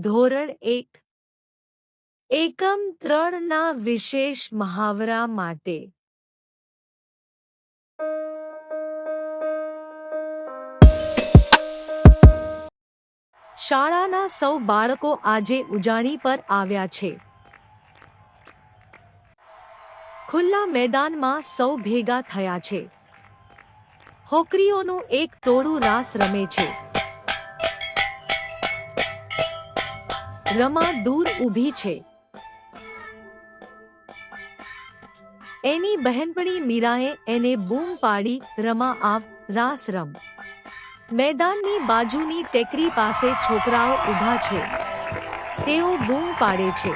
ધોરણ એક. એકમ ત્રણના વિશેષ મહાવરા માટે. શાળાના સૌ બાળકો આજે ઉજાણી પર આવ્યા છે. ખુલ્લા મેદાનમાં સૌ ભેગા થયા છે. હોકરીઓનું એક ટોળું રાસ રમે છે. રમા દૂર ઊભી છે. એની બહેનપણી મીરાએ એને બૂમ પાડી રમા આવ, રાસ રમ. મેદાનની બાજુની ટેકરી પાસે છોકરાઓ ઊભા છે. તેઓ બૂમ પાડે છે.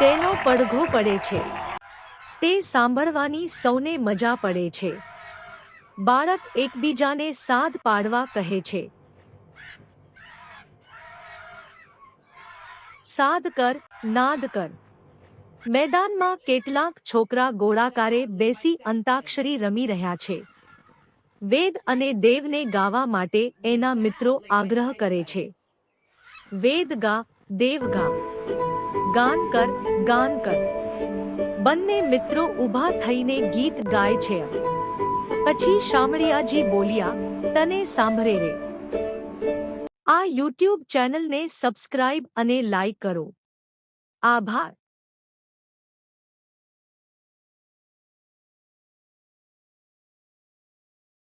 તેનો પડઘો પડે છે. તે સાંભળવાની સૌને મજા પડે છે. બાળક એકબીજાને સાદ પાડવા કહે છે. સાદ કર નાદ કર મેદાનમાં કેટલાક છોકરા ગોળાકારે બેસી અંતાક્ષરી રમી રહ્યા છે. વેદ અને દેવને ગાવા માટે એના મિત્રો આગ્રહ કરે છે. વેદ ગા, દેવ ગા. ગાન કર ગાન કર. બંને મિત્રો ઊભા થઈને ગીત ગાય છે. પછી શામળિયાજી બોલ્યા, તને સાંભળે રે. આ યુટ્યુબ ચેનલને સબસ્ક્રાઇબ અને લાઇક કરો. આભાર.